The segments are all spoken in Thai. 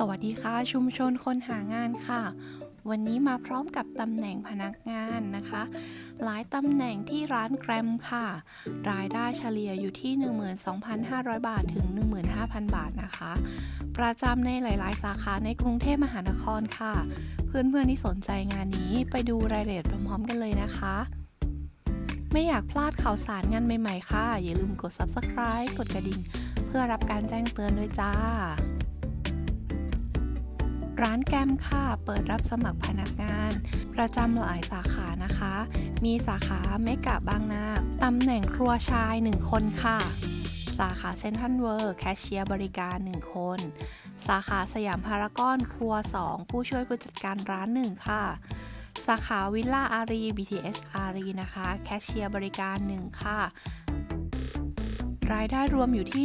สวัสดีค่ะ ชุมชนคนหางานค่ะ วันนี้มาพร้อมกับตำแหน่งพนักงานนะคะ หลายตำแหน่งที่ร้านแกรมค่ะ รายได้เฉลี่ยอยู่ที่ 12,500 บาทถึง 15,000 บาทนะคะ ประจำในหลาย ๆ สาขาในกรุงเทพมหานครค่ะ เพื่อน ๆ ที่สนใจงานนี้ไปดูรายละเอียดพร้อม ๆ กันเลยนะคะไม่อยากพลาดข่าวสารงานใหม่ ๆ ค่ะ อย่าลืมกด subscribe กดกระดิ่ง เพื่อรับการแจ้งเตือนด้วยจ้า ร้านแกมค่ะ เปิดรับสมัครพนักงาน ประจำหลายสาขานะคะ มีสาขาเมกะบางนาตำแหน่งครัวชาย 1 คนค่ะ สาขาเซ็นทรัลเวิร์แคชเชียร์บริการ 1 คน สาขาสยามพารากอนครัว 2 ผู้ช่วยผู้จัดการร้าน 1 ค่ะ สาขาวิลล่าอารี BTS อารีนะคะ แคชเชียร์บริการ 1 ค่ะ รายได้รวมอยู่ที่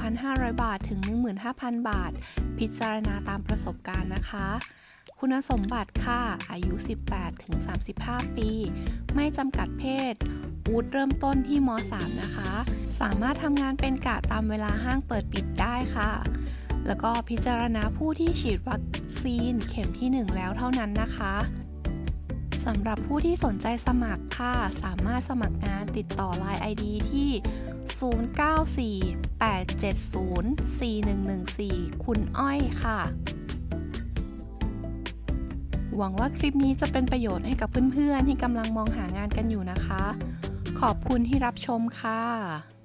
12,500 บาทถึง 15,000 บาท พิจารณาตามประสบการณ์นะคะ คุณสมบัติค่ะอายุ 18ถึง35 ปี ไม่จำกัดเพศวุฒิเริ่มต้นที่ม .3 นะคะ สามารถทำงานเป็นกะตามเวลาห้างเปิดปิดได้ค่ะ แล้วก็พิจารณาผู้ที่ฉีดวัคซีนเข็มที่ 1 แล้วเท่านั้นนะคะสำหรับผู้ที่สนใจสมัครค่ะ สามารถสมัครงานติดต่อ Line ID ที่ 0948704114 คุณอ้อยค่ะ หวังว่าคลิปนี้จะเป็นประโยชน์ให้กับเพื่อนๆ ที่กำลังมองหางานกันอยู่นะคะ ขอบคุณที่รับชมค่ะ